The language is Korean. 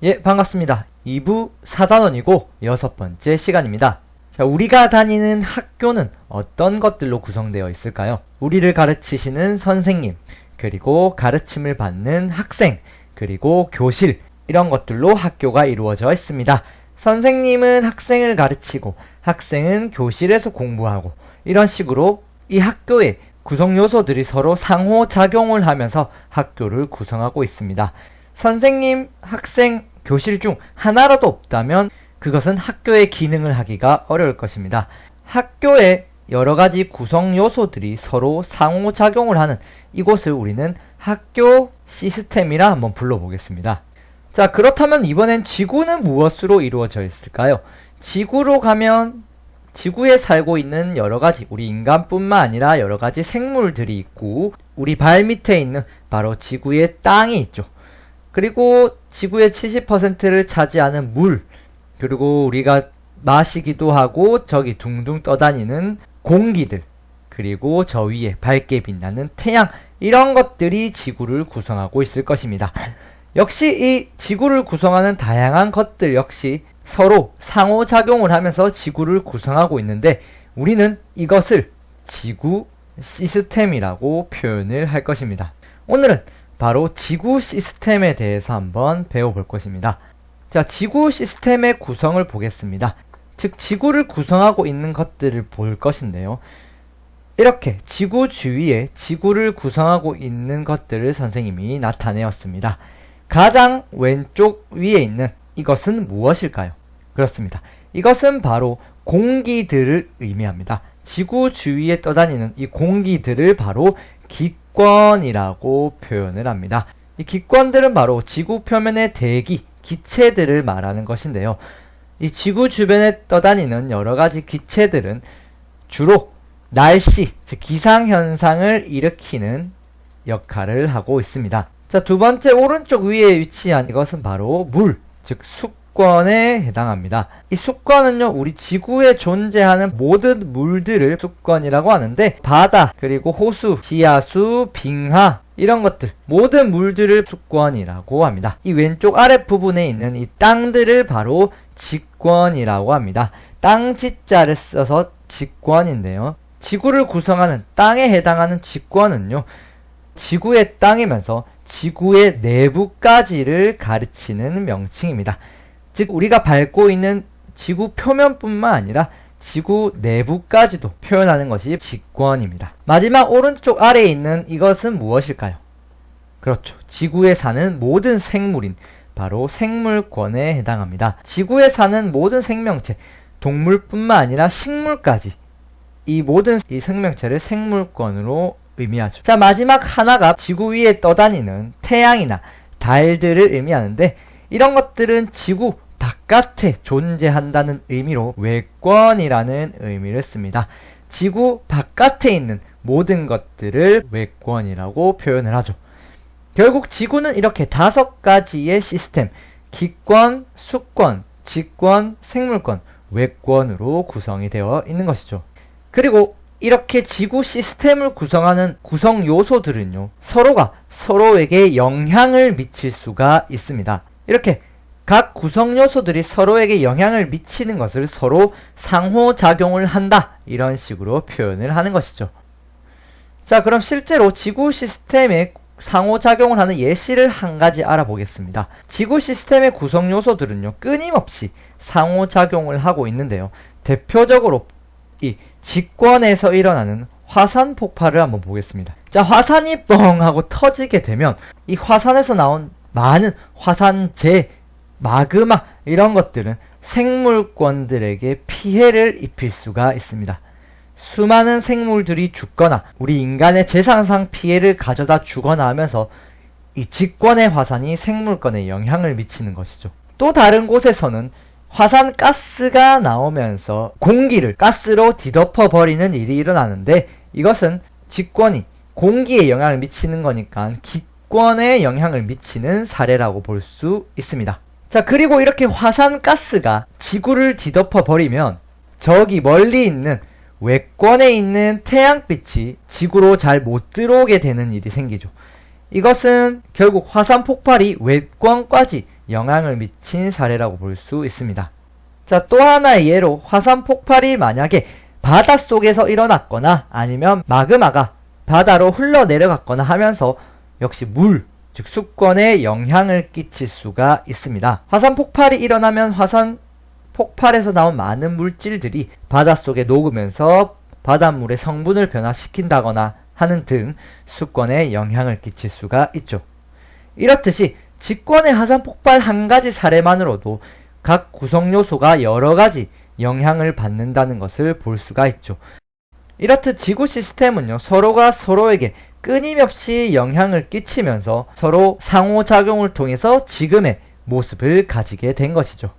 예, 반갑습니다. 2부 사단원이고 여섯 번째 시간입니다. 자, 우리가 다니는 학교는 어떤 것들로 구성되어 있을까요? 우리를 가르치시는 선생님, 그리고 가르침을 받는 학생, 그리고 교실, 이런 것들로 학교가 이루어져 있습니다. 선생님은 학생을 가르치고, 학생은 교실에서 공부하고, 이런 식으로 이 학교의 구성 요소들이 서로 상호작용을 하면서 학교를 구성하고 있습니다. 선생님, 학생, 교실 중 하나라도 없다면 그것은 학교의 기능을 하기가 어려울 것입니다. 학교의 여러 가지 구성 요소들이 서로 상호작용을 하는 이곳을 우리는 학교 시스템이라 한번 불러보겠습니다. 자, 그렇다면 이번엔 지구는 무엇으로 이루어져 있을까요? 지구로 가면 지구에 살고 있는 여러 가지 우리 인간뿐만 아니라 여러 가지 생물들이 있고 우리 발 밑에 있는 바로 지구의 땅이 있죠. 그리고 지구의 70%를 차지하는 물, 그리고 우리가 마시기도 하고 저기 둥둥 떠다니는 공기들, 그리고 저 위에 밝게 빛나는 태양, 이런 것들이 지구를 구성하고 있을 것입니다. 역시 이 지구를 구성하는 다양한 것들 역시 서로 상호작용을 하면서 지구를 구성하고 있는데 우리는 이것을 지구 시스템이라고 표현을 할 것입니다. 오늘은 바로 지구 시스템에 대해서 한번 배워볼 것입니다. 자, 지구 시스템의 구성을 보겠습니다. 즉, 지구를 구성하고 있는 것들을 볼 것인데요. 이렇게 지구 주위에 지구를 구성하고 있는 것들을 선생님이 나타내었습니다. 가장 왼쪽 위에 있는 이것은 무엇일까요? 그렇습니다. 이것은 바로 공기들을 의미합니다. 지구 주위에 떠다니는 이 공기들을 바로 기 권이라고 표현을 합니다. 이 기권들은 바로 지구 표면의 대기, 기체들을 말하는 것인데요. 이 지구 주변에 떠다니는 여러 가지 기체들은 주로 날씨, 즉 기상현상을 일으키는 역할을 하고 있습니다. 자, 두 번째 오른쪽 위에 위치한 이것은 바로 물, 즉 수 권에 해당합니다. 이 수권은요, 우리 지구에 존재하는 모든 물들을 수권이라고 하는데, 바다, 그리고 호수, 지하수, 빙하, 이런 것들, 모든 물들을 수권이라고 합니다. 이 왼쪽 아랫부분에 있는 이 땅들을 바로 직권이라고 합니다. 땅 지자를 써서 직권인데요. 지구를 구성하는 땅에 해당하는 직권은요, 지구의 땅이면서 지구의 내부까지를 가르치는 명칭입니다. 즉, 우리가 밟고 있는 지구 표면뿐만 아니라 지구 내부까지도 표현하는 것이 직권입니다. 마지막 오른쪽 아래에 있는 이것은 무엇일까요? 그렇죠. 지구에 사는 모든 생물인 바로 생물권에 해당합니다. 지구에 사는 모든 생명체, 동물뿐만 아니라 식물까지 이 모든 이 생명체를 생물권으로 의미하죠. 자, 마지막 하나가 지구 위에 떠다니는 태양이나 달들을 의미하는데 이런 것들은 지구 바깥에 존재한다는 의미로 외권이라는 의미를 씁니다. 지구 바깥에 있는 모든 것들을 외권이라고 표현을 하죠. 결국 지구는 이렇게 다섯 가지의 시스템, 기권, 수권, 직권, 생물권, 외권으로 구성이 되어 있는 것이죠. 그리고 이렇게 지구 시스템을 구성하는 구성 요소들은요, 서로가 서로에게 영향을 미칠 수가 있습니다. 이렇게 각 구성 요소들이 서로에게 영향을 미치는 것을 서로 상호작용을 한다. 이런 식으로 표현을 하는 것이죠. 자, 그럼 실제로 지구 시스템에 상호작용을 하는 예시를 한 가지 알아보겠습니다. 지구 시스템의 구성 요소들은요, 끊임없이 상호작용을 하고 있는데요. 대표적으로 이 직권에서 일어나는 화산 폭발을 한번 보겠습니다. 자, 화산이 뻥 하고 터지게 되면 이 화산에서 나온 많은 화산재, 마그마 이런 것들은 생물권들에게 피해를 입힐 수가 있습니다. 수많은 생물들이 죽거나 우리 인간의 재산상 피해를 가져다 주거나 하면서 이 직권의 화산이 생물권에 영향을 미치는 것이죠. 또 다른 곳에서는 화산 가스가 나오면서 공기를 가스로 뒤덮어 버리는 일이 일어나는데 이것은 직권이 공기에 영향을 미치는 거니까 기권에 영향을 미치는 사례라고 볼 수 있습니다. 자, 그리고 이렇게 화산 가스가 지구를 뒤덮어 버리면 저기 멀리 있는 외권에 있는 태양빛이 지구로 잘 못 들어오게 되는 일이 생기죠. 이것은 결국 화산 폭발이 외권까지 영향을 미친 사례라고 볼 수 있습니다. 자, 또 하나의 예로 화산 폭발이 만약에 바닷속에서 일어났거나 아니면 마그마가 바다로 흘러내려갔거나 하면서 역시 물, 즉 수권에 영향을 끼칠 수가 있습니다. 화산 폭발이 일어나면 화산 폭발에서 나온 많은 물질들이 바닷속에 녹으면서 바닷물의 성분을 변화시킨다거나 하는 등 수권에 영향을 끼칠 수가 있죠. 이렇듯이 직권의 화산 폭발 한 가지 사례만으로도 각 구성 요소가 여러 가지 영향을 받는다는 것을 볼 수가 있죠. 이렇듯 지구 시스템은요, 서로가 서로에게 끊임없이 영향을 끼치면서 서로 상호작용을 통해서 지금의 모습을 가지게 된 것이죠.